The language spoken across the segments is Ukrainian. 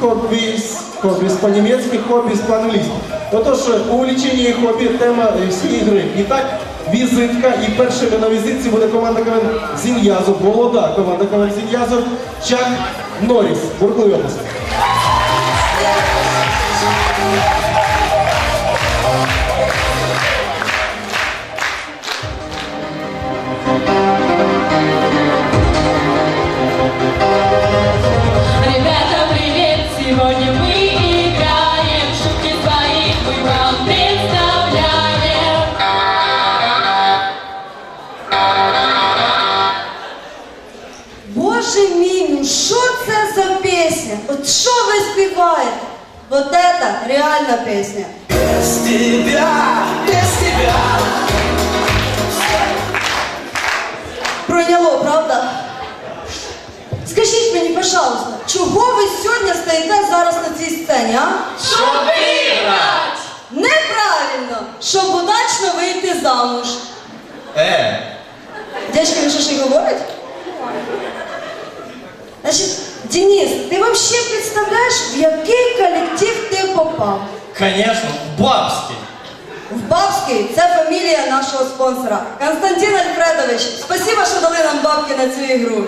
хоббіс, хоббіс по-немецки, хоббіс по-английски. Отож, увлічення і хобі тема е, всієї гри. І так, візитка. І першими на візитці буде команда КВН Зін'язу, молода команда КВН Зін'язу, Чак Норріс. Області. Вот это реальна пісня. Без тебя, без тебя Пройняло, правда? Скажіть мені, пожалуйста, чого ви сьогодні стоїте зараз на цій сцені, а? Щоб виграть! Неправильно! Щоб удачно вийти замуж. Е, Дядька, він що ж і говорить? Значить, Денис, ти вообще представляєш, в який колектив ти попав? конечно, бабський. В Бабський це фамілія нашого спонсора. Константин Альфредович, спасибо, що дали нам бабки на цю ігру.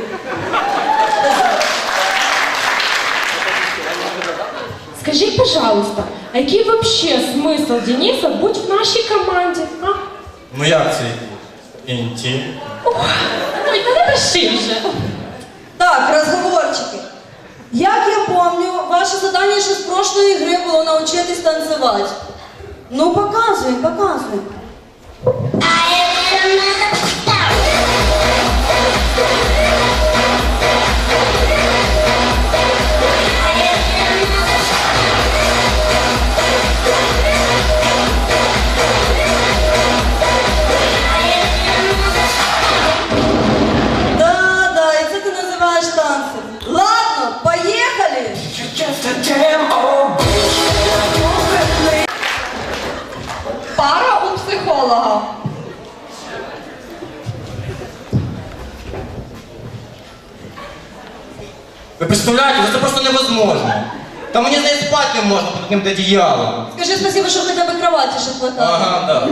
Скажи, пожалуйста, а який вообще смысл Дениса быть в нашей команде? А? Ну як це? Інті. Ой, та не пиши вже. Так, розговорчики. Як я помню, ваше задання ще з прошлої гри було навчитись танцювати. Ну, показуй, показуй. Ви представляєте, це просто невозможно. Та мені не спати не можна під одним одіялом. Скажи спасибо, що хоча б кроваті ще хватало. Ага, да.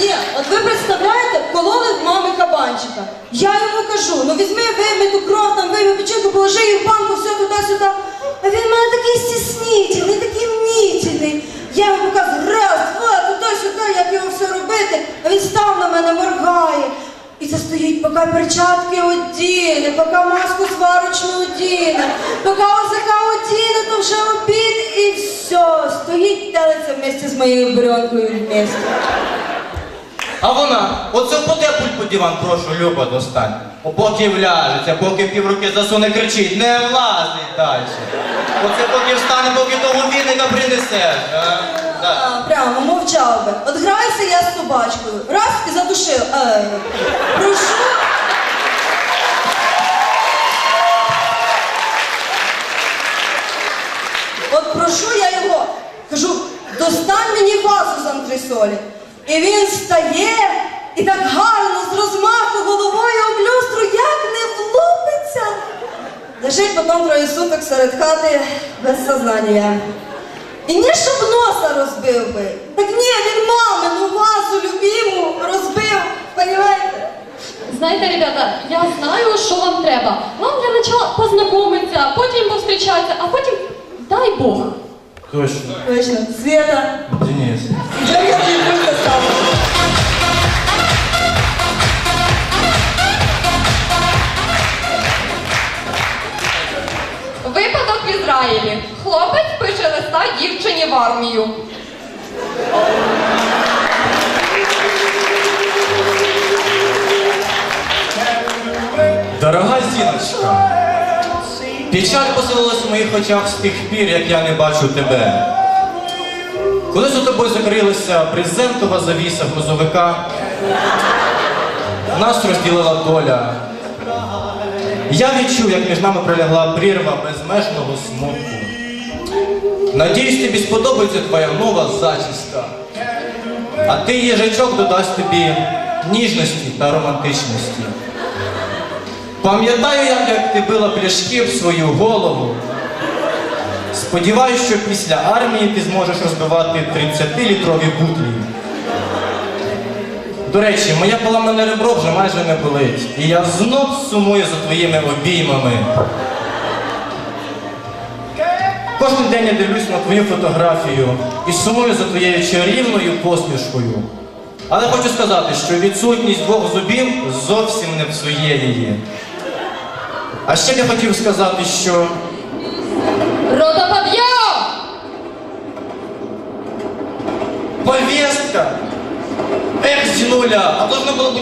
Ні, от ви представляєте, кололи в мами кабанчика. Я йому кажу, ну візьми, вийми ту кров, там вийми печінку, положи її в банку, все туди-сюди. А він в мене такий стіснительний, такий мнительний. Я йому показую, робити. А він став на мене, моргає. І це стоїть, поки перчатки одіне, поки маску сварочну одіне, поки озика одіне, то вже обід і все. Стоїть телиться вместе з моєю бренкою вместе. А вона, оце впаде пульт по диван, прошу, Люба, достань. Поки вляжеться, поки півруки засуне, кричить, не влазить далі. Оце поки встане, поки того вінника принесеш. Прямо мовчав би. От грайся я з собачкою. Раз і задушив. Е, прошу. От прошу я його, кажу, достань мені вазу з антресолі. І він стає і так гарно з розмаху головою об люстру, як не влупиться. Лежить потім троє суток серед хати без сознання. І не щоб носа розбив би. Так ні, він мамину вазу любиму розбив, понімаєте? Знаєте, ребята, я знаю, що вам треба. Вам для начала познайомитися, потім повстрічатися, а потім дай Бог. Точно. Точно, Света. Денис. Я тобі пульта ставлю. Ізраїлі. Хлопець пише листа дівчині в армію. Дорога зіночка, печаль поселилась в моїх очах з тих пір, як я не бачу тебе. Коли за тобою закрилася брезентова завіса грузовика, нас розділила доля. Я відчув, як між нами пролягла прірва безмежного смутку. Надіюсь, тобі сподобається твоя нова зачіска. А ти їжачок додасть тобі ніжності та романтичності. Пам'ятаю, як, як ти била пляшки в свою голову. Сподіваюсь, що після армії ти зможеш розбивати 30-літрові бутлі. До речі, моє поламане ребро вже майже не болить. І я знов сумую за твоїми обіймами. Кожен день я дивлюсь на твою фотографію і сумую за твоєю чарівною посмішкою. Але хочу сказати, що відсутність двох зубів зовсім не псує її. А ще б я хотів сказати, що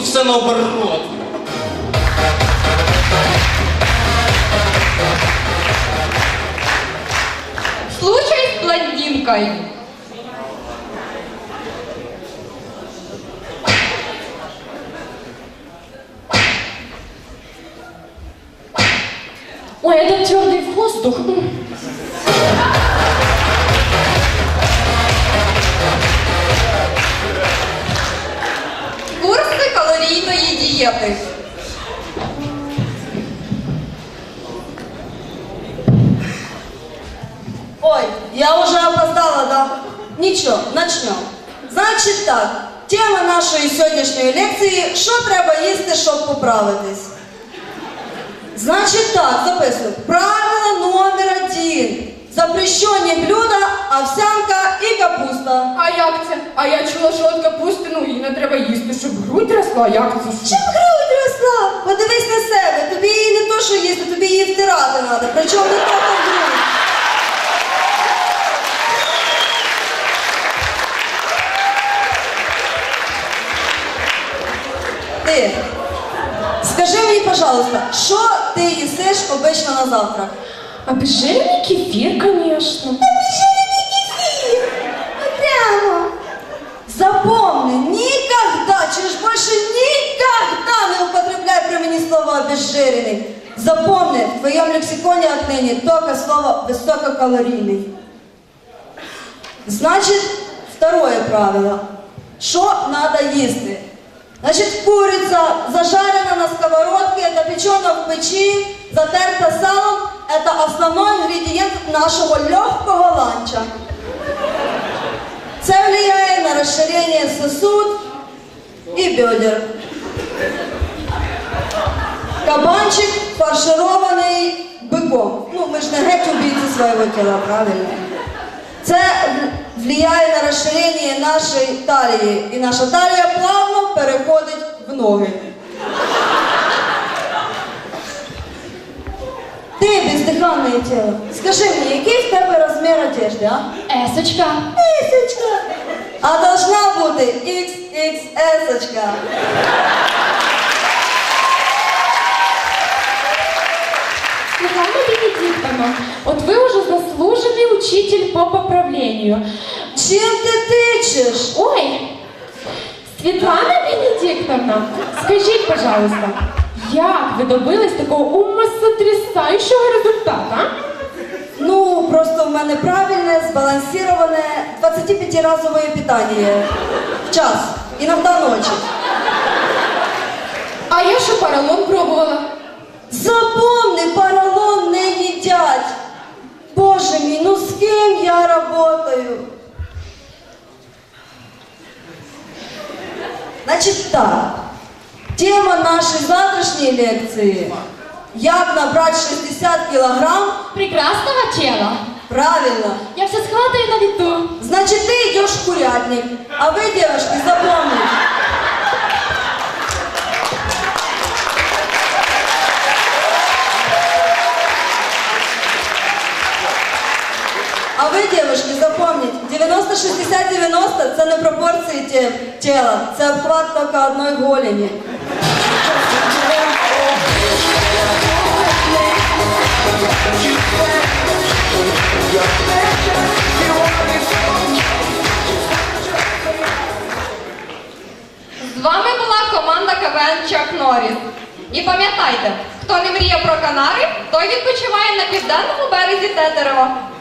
все наоборот. Случай с блондинкой. Ой, этот твердый воздух. калорійної дієти. Ой, я уже опоздала, да? Нічого, начнем. Значить так, тема нашої сьогоднішньої лекції що треба їсти, щоб поправитись. Значить так, записуємо. Правило номер один. Запрещені блюда, овсянка і капуста. А як це? А я чула, що от капусти, ну її не треба їсти, щоб грудь росла. Як це? Чим грудь росла? Подивись на себе, тобі її не то, що їсти, тобі її втирати треба. Причому не тільки грудь. Ти, скажи мені, пожалуйста, що ти їсиш обично на завтрак? Обезжиренный кефир, конечно. мені слово обезжиренный. Запомни, в твоем лексиконе отныне только слово высококалорийный. Значит, второе правило. Что надо їсти? Значит, курица зажарена на сковородке, запечена в печи, затерта салом. Это основной ингредиент нашего легкого ланча. Це влияє на розширення сосуд і бедер. Кабанчик фарширований биком. Ну, ми ж не геть убійці свого тіла, правильно? Це в- влияє на розширення нашої талії. І наша талія плавно переходить в ноги. Ти бездиханне тіло. Скажи мені, який в тебе розмір одежди, а? Эсочка. Тисячка. А должна бути XXS. Светлана Бенедиктовна, вот вы уже заслуженный учитель по поправлению. Чим ти тичеш? Ой, Світлана Бенедиктовна, скажіть, пожалуйста, як ви добились такого умосотрясаючого результата? Ну, просто в мене правильне, збалансироване 25-разове питання. В час. Іноді ночі. А я ще поролон пробувала. Запомни, поролон. Боже мій, ну з ким я работаю? Значить так, тема нашої завтрашньої лекції як набрати 60 кілограм Прекрасного тела. правильно. Я все схватаю на лету. Значит, ты идешь в курятник, а вы, девушки, запомните. А ви, девушки, запомніть, 90-60-90 це не пропорції тіла, це обхват тільки одної голені. З вами була команда КВН Чак Норріс. І пам'ятайте, хто не мріє про Канари, той відпочиває на південному березі Тетерева.